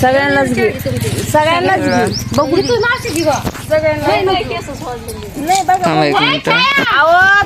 सगळ्यांनाच घे. सगळ्यांनाच घे. बघू सगळ्यांना नाही बघा. थांबा एक मिनिट.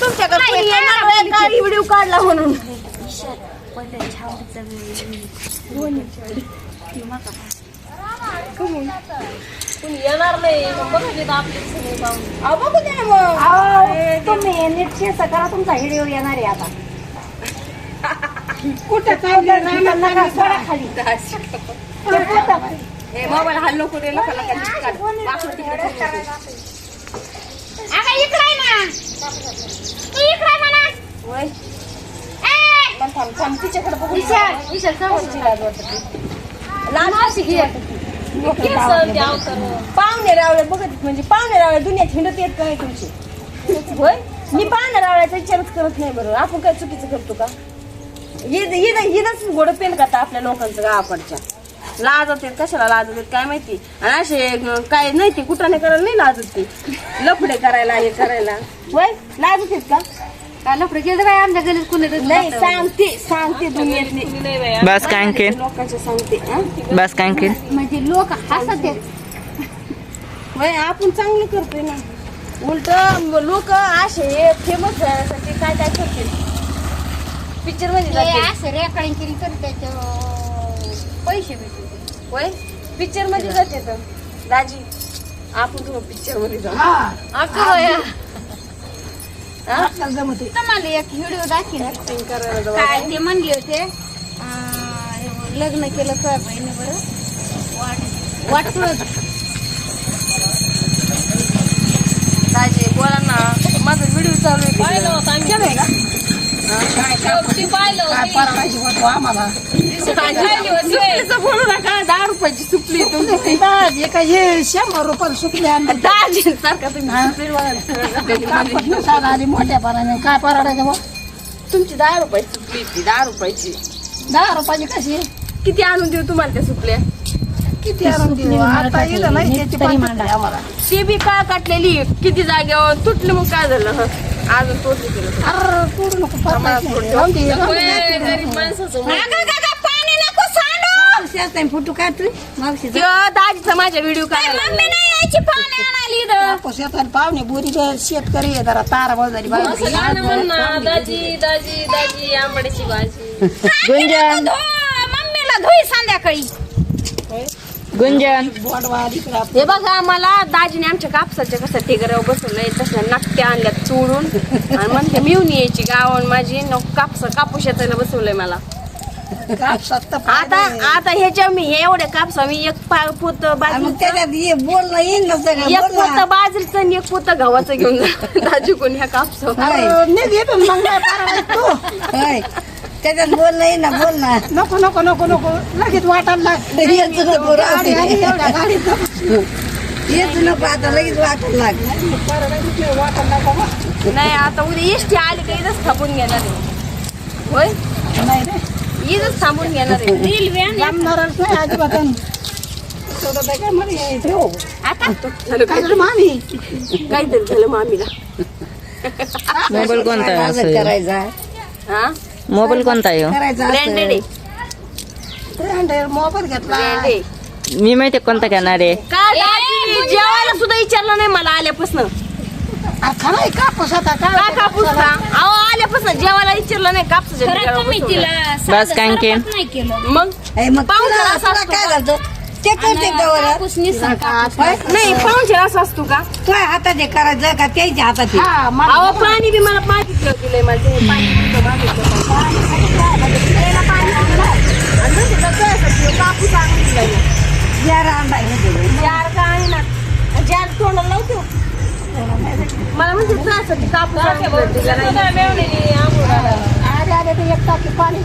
तुमच्याकडे व्हिडिओ काढला म्हणून. कोणी येणार नाही. बघा दे ना मग. तुम्ही सकाळ तुमचा व्हिडिओ येणार आहे आता. कुठं सोडा खाली. हे मोबाईल लोकांना काय तिकडं. अगं इकडे ना. तू इकडे आहे म्हणा. वय. ए! पण थांब, थांब, तिच्याकडे. विशाल. विशाल लाज वाटते घे. पाहुणे रावळे बघत म्हणजे पाहुणे रावळे दुनियात हिंडत येत काय तुमची? होय? मी पाहुणे रावळ्याचा विचारच करत नाही बरोबर आपण काय चुकीचं करतो का? ईदच गोड पेन करता आपल्या लोकांचं गावाकडच्या लाजत आहेत कशाला लाजत आहेत काय माहिती? आणि असे काय नाही ते कुठाने करायला नाही लाजत ते. लफडे करायला हे करायला. होय लाजत आहेत का? काय लफडं केलं काय आमच्या गलीत कुणी नाही सांगते सांगते दुनियातली. बस काय सांगते हं? बस काय म्हणजे लोक हसत आहेत. होय आपण चांगलं करतोय ना. उलट लोक असे फेमस झाल्यासाठी काय काय करतील? पिक्चरमध्ये ते जातील. असं रेकॉर्डिंग केली तर त्याचे पैसे भेटतील. होय? पिक्चरमध्ये जाते तर. दाजी आपण तुम्ही पिक्चरमध्ये जाऊ होय. हा? तुम्हाला एक व्हिडिओ दाखीन Acting करायला जाऊ. काय ते म्हणले होते लग्न केलं तर बहिणी बरं? वाट वाटलं दाजी बोला ना. माझा व्हिडिओ चालू आहे का? सुपलीचं बोलू नका दहा रुपयाची सुपली तुमची शंभर रुपयाला सुकले आणि दाज सारखा तुम्ही सुपली बघा. साधा आली मोठ्या पाराने काय परवडायचं बा तुमची दहा रुपयाची सुपली ती दहा रुपयाची दहा रुपयाची कशी किती आणून देऊ तुम्हाला त्या सुपल्या किती आणून देऊ आता इथं नाही त्याची पद्धत आहे आम्हाला. ती बी काळ काटलेली? किती जागेवर तुटली मग काय झालं? हं? अजून तोडली तिला. अरे तोडू नको परतायचं नाही. राहून दे, राहून दे. गरीब माणसाचं मन. पाणी नको सांडू. शेत आहे, फुटू काय तू. मावशी त्यो दाजीचा माझ्या व्हिडिओ काढायला मम्मी नाही यायची पाणी आणायला इथं. कापूस येतात पाहुणे बोरी शेतकरी आहे जरा तारा बळदारी बाहेर दाजी दाजी. दाजी आंबड्याची भाजी. मम्मीला धुई संध्याकाळी. गुंजन. हे बघा मला दाजीने आमच्या कापसाच्या कसं टेगऱ्यावर बसवलंय. तसल्या नकट्या आणल्यात चोळून आणि म्हणते मिळून यायची गावान माझी. न कापस कापूस येताना बसवलंय मला. आता. आता ह्याच्या मी हे एवढे कापसा मी एक पा- पोत बाजरी बोलणं येईल ना एक बोल पोत. बाजरीचं आणि एक पोत गव्हाचं घेऊन जा. दाजी कोण ह्या. कापसा तू. त्याच्यात बोलणं येईल ना बोल ना. नको नको नको नको. लगेच वाटायला लाग यायचं नको, गाडी एवढ्या गाडीत. आता लगेच वाटत लाग वाटायला नको बा. नाही आता उद्या एसटी आली का इथंच थांबून घेणार आहे. होय? नाही रे. इथंच थांबून घेणार आहे. रेल्वे आणि जमणारच नाही अजिबात थोडं काय काय म्हणे यायचं. हो. आता? झालं काय झालं मामी. काहीतरी झालं मामीला. मोबाईल कोणता आहे असं? करायचा? हा? मोबाईल कोणता आहे हो? करायचं ब्रँडेड आहे. ब्रँड मोबाईल घेतला. मी माहिती कोणता घेणार आहे. जेवायला सुद्धा विचारलं नाही मला आल्यापासून. कापूस आता का काय कापूस का अहो आल्यापासून जेवायला विचारलं नाही कापसाच्या. तिला बस काय आणखीन? सरबत नाही केलं. मग? मग पाहून तुला- जरा असं तुला असतं काय? घालतो ते करते गवरा नाही पाहुणचे असं असतो का? तुझ्या हातात हे करायचं का त्याच्या हातात हे? हा मला अहो पाणी बी मला मागितलं दिलंय माझं. हे पाणी कुठं मागितलं पाणी प्यायला पाणी आणलं. आणि म्हणते का तुझ्यासाठी कापूस आणून दिलाय मी. या रांडा दिलं. जार का आहे ना जार तोंडाला लावतो मला म्हणते तुझ्यासाठी कापूस आणून दिला नाही. अरे अरे ते एक टाकी पाणी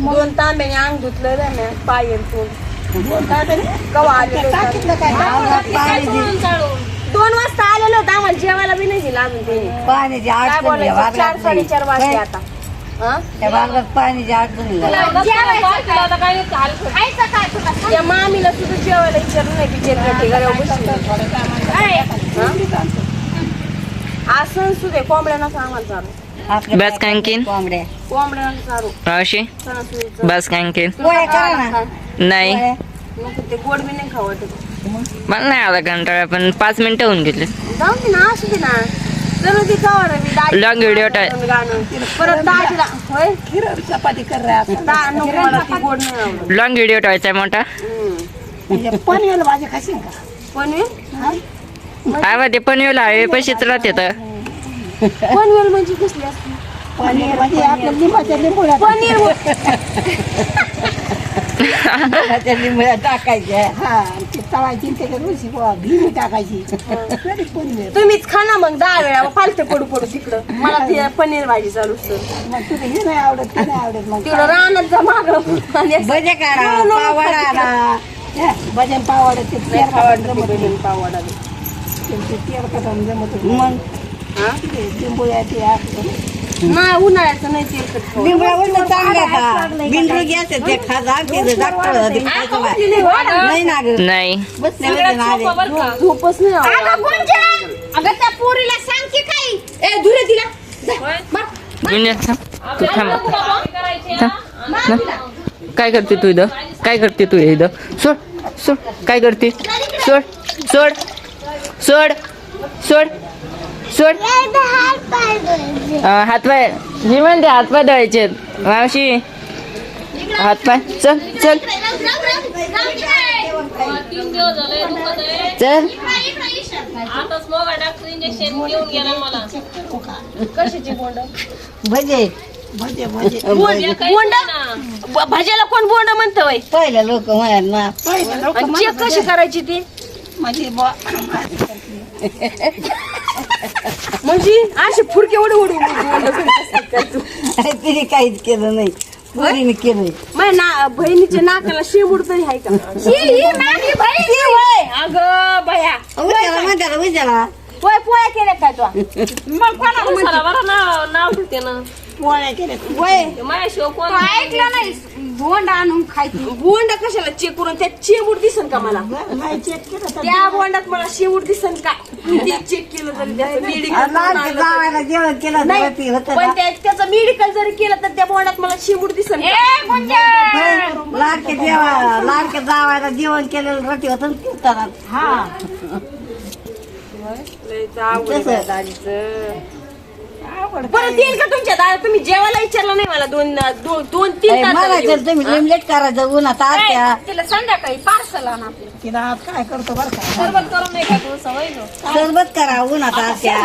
दोन तांब्याने अंग धुतलं रे मी पाय तोंड कवा टाकीतलं काय दोन वाजता आलेलो होतं आम्हाला जेवायला बी नाही दिलं अजून त्यांनी पाण्याची काय अडचण आहे, बोलायचं चार नाही. साडेचार वाजले काय? आता हा? त्या पाण्याची अडचण आहे. त्या मामीला सुद्धा जेवायला विचारलं नाही बिचारी ठिकाणी बसली हा? कोंबड्या नका आम्हाला चालू बस का आणखीन? कोंबड्या. कोंबड्या सारू मावशी सणासुदीचं. बस का आणखीन पोळ्या करा ना. नाही. ते गोड बी नाही मला आला कंटाळा पण पाच मिनिटं होऊन गेले. जाऊ दे ना असू दे ना. चलो ती का मी दाजी Long video टाक. गाणं. परत दाजीला होय? खिरं चपाती कर रे आता दा- नको मला ती गोड नाही आवडत. लॉंग व्हिडिओ आहे मोठा. हम्म. पनीर भाजी खाशील का? पनवेल आवा ते पनवेल हायवे पशीच राहते तर. पनवेल म्हणजे कसली असते? पनीर म्हणजे आपल्या लिंबाच्या लिंबूला पनीर लिंबूला टाकायच्या. हा ते तळायची रुची टाकायची. तरी पनीर. तुम्हीच खा ना मग दहा वेळा फालते पडू पडू तिकडं. मला ते पनीर भाजी चालू असतं. मग तुला हे नाही आवडत ते नाही आवडत मग. तिकडं रानात जा माग. भजे करा पावडा आणा. भजन पावड ते. पावडा ते तेल जमत. मग. नाही उन्हाळ्याचं नाही चांगलं का? घ्यायचं ते खाजा डॉक्टर. नाही ना ग नाही. बसल्या बसल्या ना आले. झोप- झोपच नाही आवडत. अगं त्या पोरीला सांग की काही. ए धुरे तिला. तू थांब. थांब. थांब. काय करते तू इथं? काय करते तू इथं? सोड सोड. काय करते? सोड सोड सोड. सोड. सोड. हातपाय. मी म्हणते हातपाय धुवायचे मावशी. हातपाय. चल चल. तीन दिवस झाले दुखत आहे चल. आता स्मोगा डॉक्टर इंजेक्शन घेऊन गेला मला कशाची बोंड भजे भजे. भजे बोंड काही बोंड? ना ब- भाज्याला कोण बोंड म्हणतं पहिल्या लोक चेक कशी करायची ती? बुवा, म्हणजे अशी फुडके उडू उडू बोंड करत असतात का तू? तिने काहीच केलं नाही. पोरीने केलं माझ्या ना बहिणीच्या नाकाला शेबूड तरी आहे का? अगं बया. उद्याला म्हणत्याला उद्याला पोय पोया केल्या काय तू? मग कोणाला म्हणते बरं नाव नाव ठेवते ना पोळ्या केल्या. वय. माझ्याशिवाय कोण ऐकलं नाही बोंड आणून खायची बोंड कशाला चेक करून त्यात शेबूड दिसन का मला नाही चेक केलं त्या बोंडात मला शेबूड दिसन का किती चेक केलं तरी त्याचं medical लाडके आणलं तरी. जावायला जेवण केलं नाही, तर ते होतं पण. त्या- त्याचं मेडिकल जरी केलं तर त्या बोंडात मला शेबूड दिसन का? लाडके जेवा लाडके जावायला जेवण केलेलं रोटी होतं ना कीर्तनात हा आहे दाजीचं. आवड परत येईल का तुमच्या दादा तुम्ही जेवायला विचारलं नाही मला दोन दोन दोन तीन मला येऊन. तुम्ही लिमलेट करायचं आत्या. तिला संध्याकाळी पार्सल आण आपलं. तिला आज काय करतो बरं का? सरबत करून नाही का तू सवय नो सरबत करा उन्हात आत्या.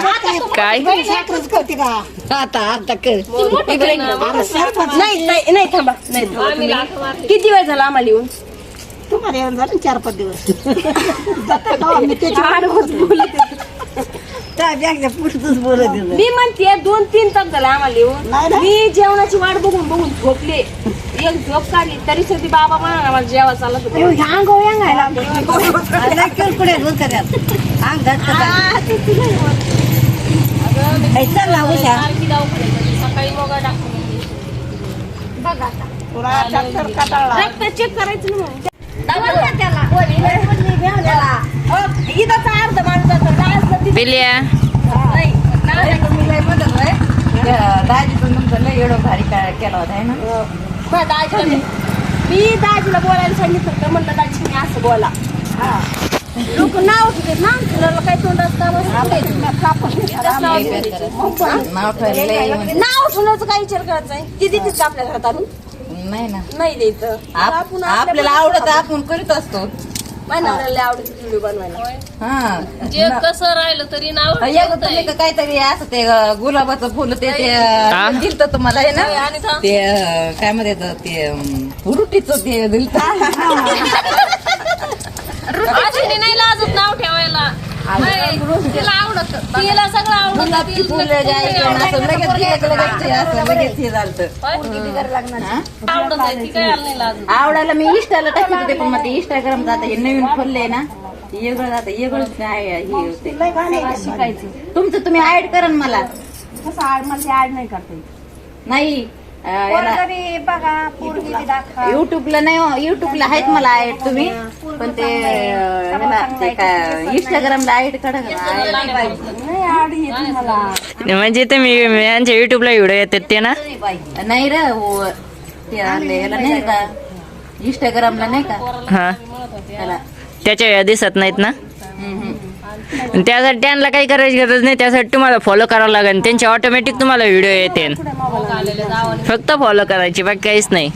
काय? साखरच करते का? आता आता कर. ना आता सरपंच नाही नाही नाही, थांबा नाही थांबा आम्ही तुम्ही. लाथ मारते किती वेळ झाला आम्हाला येऊन? तुम्हाला येऊन झालं चार पाच दिवस. जातं का? मी त्याची चार वाजता बोलत. होते. बोलत. मी म्हणते दोन तीन तास झाला आम्हाला येऊन. नाही, नाही. मी जेवणाची वाट बघून बघून झोपले. एक झोप काढली तरी सुद्धा बाबा म्हणा मला जेवा चालत सकाळी चेक करायचं. त्याला. हो, इथंच अर्ध माणूस जातं. डाळाचं तिथं पिल्या नाही. दाजीचं तुमचं लय एवढं भारी केला होता ना मी दाजीला बोलायला सांगितलं तर म्हणलं दाजी मी असं बोला. लोक नाव ठेवतात ना तुला काय तोंडात काम नाव ठेवण्याचं काय विचार करायचा आहे? ती देतेच आपल्या घरात आणून? नाही ना. नाही द्यायचं आप- आपण आपल्याला आवडत आपण करीत असतो. माझ्या नवऱ्याला आवडत व्हिडिओ बनवायला. हा. जे कसं राहिलं तरी नाव एक तुम्ही का काहीतरी असं ते अं, गुलाबाचं फुल ते ते हा? अं, दिलतं तुम्हाला आहे ना? आणि थांब. ते अं, काय म्हणतात ते रुटीचं ते दिलतं आजीने नाही लाजत नाव ठेवायला नाही, तिला आवडत. तिला सगळं आवडत. गुलाबची फुलं जायचं असं लगेच लगेच लगेच ते असं लगेच हे झालतं. आवडत आहे ती काय नाही लाजत आवडायला मी इंस्टाला टाकत होते पण मग ते इंस्टाग्राम जातं. हे नवीन खोललंय ना ते वेगळं जातं. वेगळंच काय हे होते. शिकायचं. तुमचं तुम्ही ऍड करा ना मला. कसं आड मला ऍड नाही करता येत. नाही युट्यूबला नाही युट्यूबला आहेत मला ऍड तुम्ही. पण ते ते इंस्टाग्रामला ऍड करा. नाही म्हणजे तुम्ही यांच्या युट्यूबला व्हिडिओ येतात ते ना? नाही रे हो ते याला नाही का इंस्टाग्रामला नाही का? हा. त्याच्या वेळा दिसत नाहीत ना? हम्म. त्यासाठी त्यांना काही करायची गरज नाही त्यासाठी तुम्हाला फॉलो करावं लागेल. त्यांचे ऑटोमॅटिक तुम्हाला व्हिडिओ येते फक्त फॉलो करायची बाकी काहीच नाही.